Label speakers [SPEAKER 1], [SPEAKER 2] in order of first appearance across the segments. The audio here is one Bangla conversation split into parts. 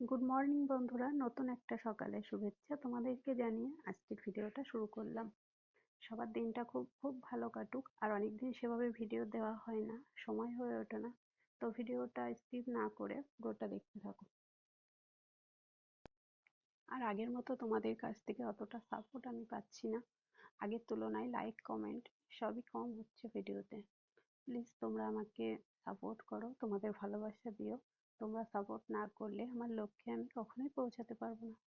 [SPEAKER 1] গুড মর্নিং বন্ধুরা। নতুন একটা সকালে শুভেচ্ছা তোমাদেরকে জানিয়ে আজকের ভিডিওটা শুরু করলাম। সবার দিনটা খুব খুব ভালো কাটুক, আর অনেকদিন সেভাবে ভিডিও দেওয়া হয় না, সময় হয়ে ওঠে না। তো ভিডিওটা স্কিপ না করে পুরোটা দেখতে থাকো। আর আগের মতো তোমাদের কাছ থেকে অতটা সাপোর্ট আমি পাচ্ছি না। আগের তুলনায় লাইক কমেন্ট সবই কম হচ্ছে ভিডিওতে। প্লিজ তোমরা আমাকে সাপোর্ট করো, তোমাদের ভালোবাসা দিও। তোমরা সাপোর্ট না করলে আমার লক্ষ্যে আমি কখনোই পৌঁছাতে পারব না।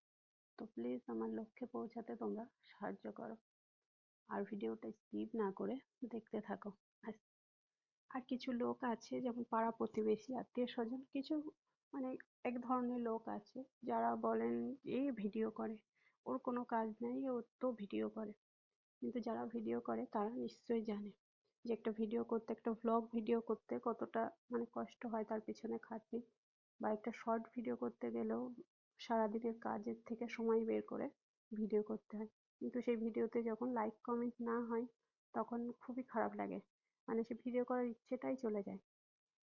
[SPEAKER 1] তো প্লিজ আমার লক্ষ্যে পৌঁছাতে তোমরা সাহায্য করো। আর ভিডিওটা স্কিপ না করে দেখতে থাকো। আর কিছু লোক আছে যেমন পাড়া প্রতিবেশী, আত্মীয় স্বজন, কিছু মানে এক ধরনের লোক আছে যারা বলেন এই ভিডিও করে। ওর কোনো কাজ নেই, ও তো ভিডিও করে। কিন্তু যারা ভিডিও করে, তারা নিশ্চয়ই জানে যে, একটা ভিডিও করতে, একটা ভ্লগ ভিডিও করতে কতটা মানে কষ্ট হয় তার পিছনে খাটনি। বা একটা শর্ট ভিডিও করতে গেলেও সারাদিনের কাজের থেকে সময় বের করে ভিডিও করতে হয়। কিন্তু সেই ভিডিওতে যখন লাইক কমেন্ট না হয়, তখন খুবই খারাপ লাগে। মানে সে ভিডিও করার ইচ্ছেটাই চলে যায়।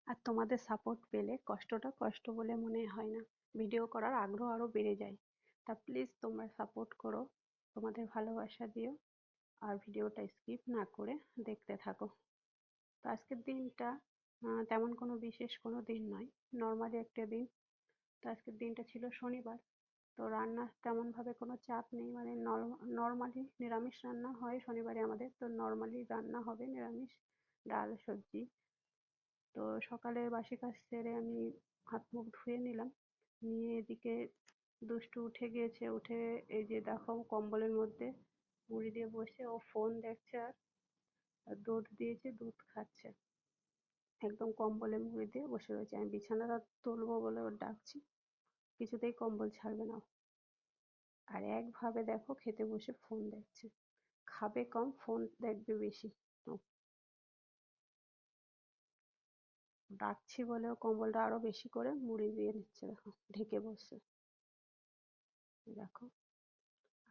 [SPEAKER 1] আর তোমাদের সাপোর্ট পেলে কষ্টটা কষ্ট বলে মনে হয় না। ভিডিও করার আগ্রহ আরও বেড়ে যায়। তা প্লিজ তোমরা সাপোর্ট করো, তোমাদের ভালোবাসা দিও, আর ভিডিওটা স্কিপ না করে দেখতে থাকো। তো আজকের দিনটা তেমন কোনো বিশেষ কোনো দিন নয়। নর্মালি একটা দিন। তো আজকের দিনটা ছিল শনিবার। তো রান্না তেমনভাবে কোনো চাপ নেই। মানে নর্মালি নিরামিষ রান্না হয় শনিবারে আমাদের। তো নর্মালি রান্না হবে নিরামিষ ডাল, সবজি। তো সকালে বাসি কাজ সেরে আমি হাত মুখ ধুয়ে নিলাম। নিয়ে এদিকে দুষ্টু উঠে গিয়েছে। উঠে এই যে দেখো কম্বলের মধ্যে মুড়ি দিয়ে বসে। ও ফোন দেখছে আর দুধ দিয়েছে, দুধ খাচ্ছে। একদম কম্বলে মুড়ি দিয়ে বসে রয়েছে। আমি বিছানাটা তুলবো বলে ওর ডাকছি। কিছুতেই কম্বল ছাড়বে না আর একভাবে দেখো খেতে বসে ফোন দেখছে। খাবে কম ফোন দেখবে বেশি। ডাকছি বলেও কম্বলটা আরও বেশি করে মুড়ি দিয়ে নিচ্ছে। দেখো, ঢেকে বসছে। দেখো।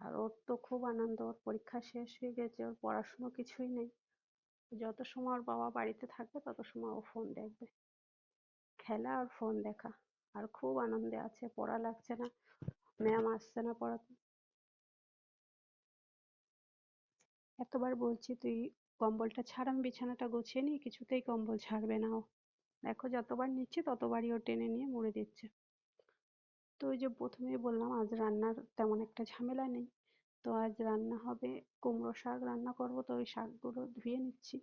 [SPEAKER 1] আর ওর তো খুব আনন্দ, ওর পরীক্ষা শেষ হয়ে গেছে, ওর পড়াশুনো কিছুই নেই। যত সময় ওর বাবা বাড়িতে থাকবে, তত সময় ও ফোন দেখবে। খেলা আর ফোন দেখা। আর খুব আনন্দে আছে, পড়া লাগছে না। ম্যাম আসছে না পড়াতে। এতবার বলছি, তুই কম্বলটা ছাড়, আমি বিছানাটা গুছিয়ে নিই, কিছুতেই কম্বল ছাড়বে না ও। দেখো, যতবার নিচ্ছে, ততবারই ও টেনে নিয়ে মুড়ে দিচ্ছে। তো ওই যে প্রথমেই বললাম, আজ রান্নার তেমন একটা ঝামেলা নেই। তো আজ রান্না হবে কুমড়ো শাক, রান্না করব তো ওই শাকগুলো ধুয়ে নিচ্ছি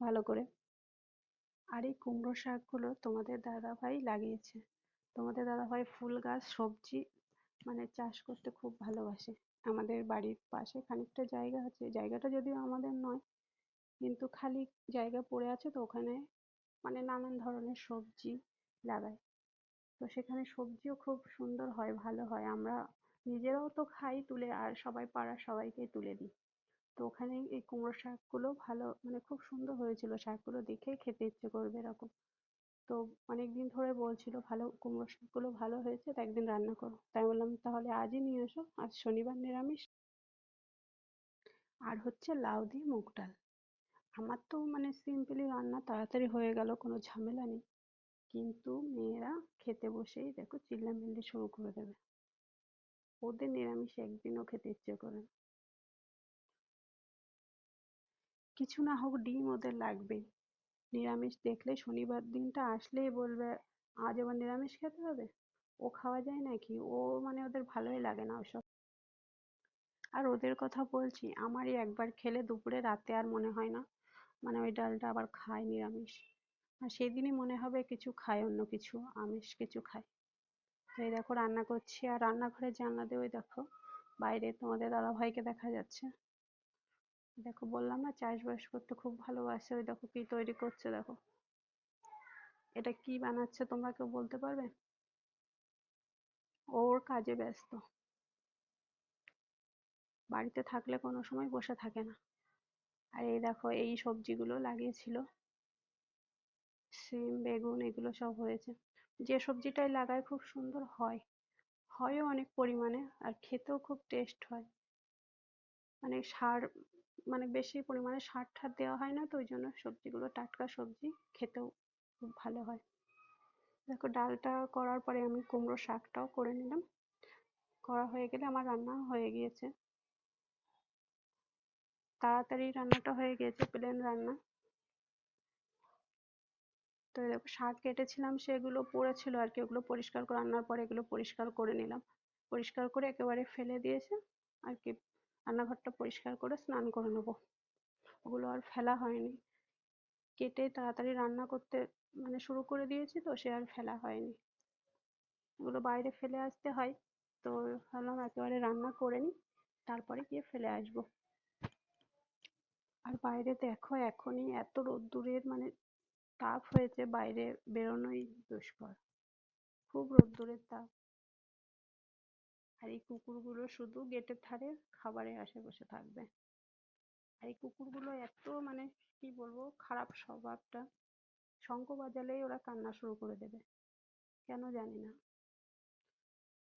[SPEAKER 1] ভালো করে। আর এই কুমড়ো শাকগুলো তোমাদের দাদাভাই লাগিয়েছে। তোমাদের দাদাভাই ফুল গাছ, সবজি মানে চাষ করতে খুব ভালোবাসে। আমাদের বাড়ির পাশে খানিকটা জায়গা আছে। জায়গাটা যদিও আমাদের নয়, কিন্তু খালি জায়গা পড়ে আছে তো ওখানে মানে নানান ধরনের সবজি লাগায়। তো সেখানে সবজিও খুব সুন্দর হয়, ভালো হয়। আমরা নিজেরাও তো খাই তুলে, আর সবাই পাড়ার সবাইকে তুলে দিই। তো ওখানে এই কুমড়ো শাকগুলো ভালো মানে খুব সুন্দর হয়েছিল। শাকগুলো দেখেই খেতে ইচ্ছে করবে এরকম। তো অনেকদিন ধরে বলছিল, ভালো কুমড়ো শাকগুলো ভালো হয়েছে, তো একদিন রান্না করো। তাই বললাম, তাহলে আজই নিয়ে এসো, আজ শনিবার নিরামিষ। আর হচ্ছে লাউ দিয়ে মুগ ডাল। আমার তো মানে সিম্পলি রান্না তাড়াতাড়ি হয়ে গেল, কোনো ঝামেলা নেই। কিন্তু মেয়েরা খেতে বসেই দেখো, চিল্লামিল্লি শুরু করে দেবে। ওদের নিরামিষ একদিনও খেতে ইচ্ছে করে না। কিছু না হোক ডিম ওদের লাগবেই। নিরামিষ দেখলে শনিবার দিনটা আসলেই বলবে, আজ আবার নিরামিষ খেতে হবে? ও খাওয়া যায় নাকি? ও মানে ওদের ভালোই লাগে না ওসব। আর ওদের কথা বলছি, আমারই একবার খেলে দুপুরে, রাতে আর মনে হয় না। মানে ওই ডালটা আবার খায় নিরামিষ। আর সেদিনই মনে হবে কিছু খায় অন্য কিছু, আমিষ কিছু এই দেখো রান্না করছি, আর রান্নাঘরের জানলা দিয়ে ওই দেখো বাইরে তোমাদের দাদা ভাইকে দেখা যাচ্ছে। দেখো বললাম না, চাষবাস করতে খুব ভালোবাসে, ওই দেখো কি তৈরি করছে দেখো। এটা কি বানাচ্ছে তোমরা কেউ বলতে পারবে? ওর কাজে ব্যস্ত। বাড়িতে থাকলে কোনো সময় বসে থাকে না। আর এই দেখো এই সবজিগুলো লাগিয়েছিল। সিম, বেগুন এগুলো সব হয়েছে। যে সবজিটাই লাগায় খুব সুন্দর হয়। হয়ও অনেক পরিমাণে আর খেতেও খুব টেস্ট হয়। মানে সার মানে বেশি পরিমাণে সার টার দেওয়া হয় না তো ওই জন্য সবজিগুলো টাটকা সবজি খেতেও খুব ভালো হয়। দেখো ডালটা করার পরে আমি কুমড়ো শাকটাও করে নিলাম। করা হয়ে গেলে আমার রান্না হয়ে গিয়েছে। তাড়াতাড়ি রান্নাটা হয়ে গিয়েছে প্লেন রান্না। তো দেখো শাক কেটেছিলাম, সেগুলো পড়েছিল আর কি। ওগুলো পরিষ্কার করে রান্নার পরে এগুলো পরিষ্কার করে নিলাম। পরিষ্কার করে একেবারে ফেলে দিয়েছে আর কি। রান্নাঘরটা পরিষ্কার করে স্নান করে নেব। ওগুলো আর ফেলা হয়নি। কেটে তাড়াতাড়ি রান্না করতে মানে শুরু করে দিয়েছি তো, সে আর ফেলা হয়নি। ওগুলো বাইরে ফেলে আসতে হয় তো ভাবলাম একেবারে রান্না করে নিই, তারপরে গিয়ে ফেলে আসব। আর বাইরে দেখো এখনই এত রোদ্দুরের মানে তাপ হয়েছে, বাইরে বেরোনোই দুষ্কর। খুব রোদ্দুরের তাপ। আর এই কুকুরগুলো শুধু গেটের ধারে খাবারের আসে বসে থাকবে। আর এই কুকুরগুলো এত মানে কি বলব, খারাপ স্বভাবটা। শঙ্খ বাজালেই ওরা কান্না শুরু করে দেবে। কেন জানি না।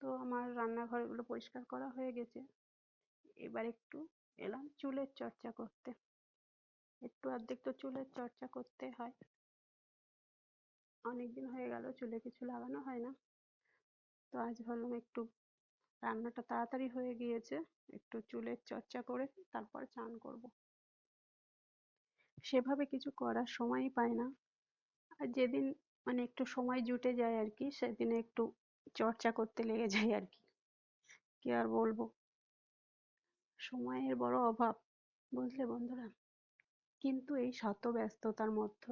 [SPEAKER 1] তো আমার রান্নাঘরগুলো পরিষ্কার করা হয়ে গেছে। এবার একটু এলাম চুলের চর্চা করতে। একটু অর্ধেক তো চুলের চর্চা করতে হয়। অনেকদিন হয়ে গেল, চুলে কিছু লাগানো হয় না। তো আজ ভাবলাম একটু রান্নাটা তাড়াতাড়ি হয়ে গিয়েছে, একটু চুলের চর্চা করে তারপর চান করব। সেভাবে কিছু করার সময়ই পাই না। আর যেদিন মানে একটু সময় জুটে যায় আর কি, সেদিন একটু চর্চা করতে লেগে যাই আর কি। কি আর বলব? সময়ের বড় অভাব, বুঝলে বন্ধুরা? কিন্তু এই শত ব্যস্ততার মধ্য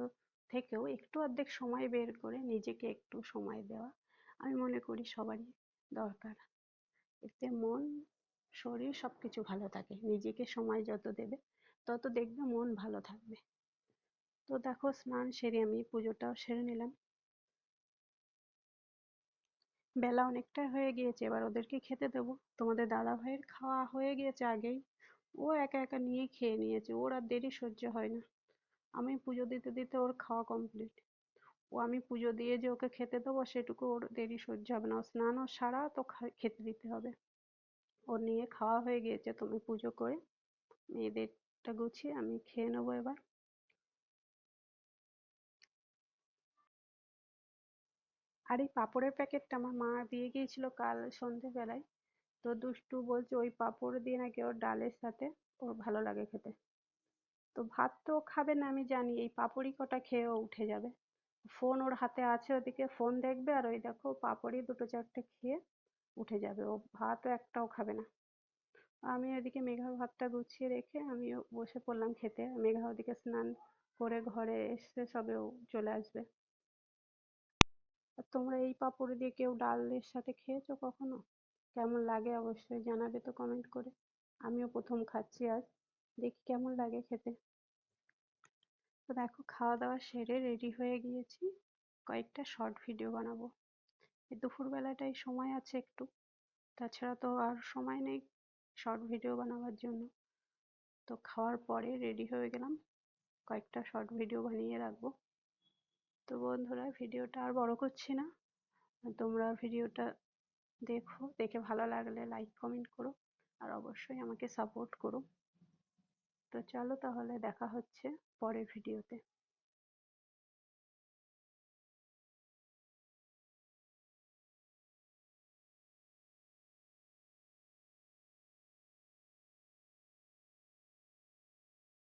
[SPEAKER 1] থেকেও একটু অর্ধেক সময় বের করে নিজেকে একটু সময় দেওয়া আমি মনে করি সবারই দরকার। এতে মন, শরীর সবকিছু ভালো থাকে। নিজেকে সময় যত দেবে তত দেখবে মন ভালো থাকবে। তো দেখো স্নান সেরে আমি পুজোটাও সেরে নিলাম। বেলা অনেকটা হয়ে গিয়েছে, এবার ওদেরকে খেতে দেবো। তোমাদের দাদা ভাইয়ের খাওয়া হয়ে গিয়েছে আগেই। ও একা একা নিয়ে খেয়ে নিয়েছে, ওর আর দেরি সহ্য হয় না। আমি পুজো দিতে দিতে ওর খাওয়া কমপ্লিট ও আমি পুজো দিয়ে যে ওকে খেতে দেবো, সেটুকু ওর দেরি সহ্য হবে না। ও সারা তো খেতে দিতে হবে। ওর নিয়ে খাওয়া হয়ে গিয়েছে, তুমি পুজো করে মেয়েদেরটা গুছিয়ে আমি খেয়ে নেব এবার। আর এই পাঁপড়ের প্যাকেটটা আমার মা দিয়ে গিয়েছিল কাল সন্ধেবেলায়। তো দুষ্টু বলছে, ওই পাঁপড় দিয়ে নাকি ওর ডালের সাথে ওর ভালো লাগে খেতে। তো ভাত তো খাবে না, আমি জানি। এই পাপড়ি কটা খেয়ে ও উঠে যাবে। ফোন ওর হাতে আছে, ওদিকে ফোন দেখবে আর ওই দেখো পাপড়ি দুটো চারটে খেয়ে উঠে যাবে। ও ভাতও একটাও খাবে না। আমি ওদিকে মেঘার ভাতটা গুছিয়ে রেখে আমিও বসে পড়লাম খেতে। মেঘা ওদিকে স্নান করে ঘরে এসে সবে ও চলে আসবে। আর তোমরা এই পাঁপড় দিয়ে কেউ ডালের সাথে খেয়েছো কখনো? কেমন লাগে অবশ্যই জানাবে তো কমেন্ট করে। আমিও প্রথম খাচ্ছি আজ। দেখি কেমন লাগে খেতে। তো দেখো খাওয়া দাওয়া সেরে রেডি হয়ে গিয়েছি। কয়েকটা শর্ট ভিডিও বানাবো। এই দুপুর বেলাটাই সময় আছে একটু। তাছাড়া তো আর সময় নেই শর্ট ভিডিও বানাবার জন্য। তো খাওয়ার পরে রেডি হয়ে গেলাম। কয়েকটা শর্ট ভিডিও বানিয়ে রাখব। তো বন্ধুরা ভিডিওটা আর বড় করছি না। তোমরা ভিডিওটা দেখো। দেখে ভালো লাগলে লাইক কমেন্ট করো। আর অবশ্যই আমাকে সাপোর্ট করো। তো চলো তাহলে দেখা হচ্ছে পরের ভিডিওতে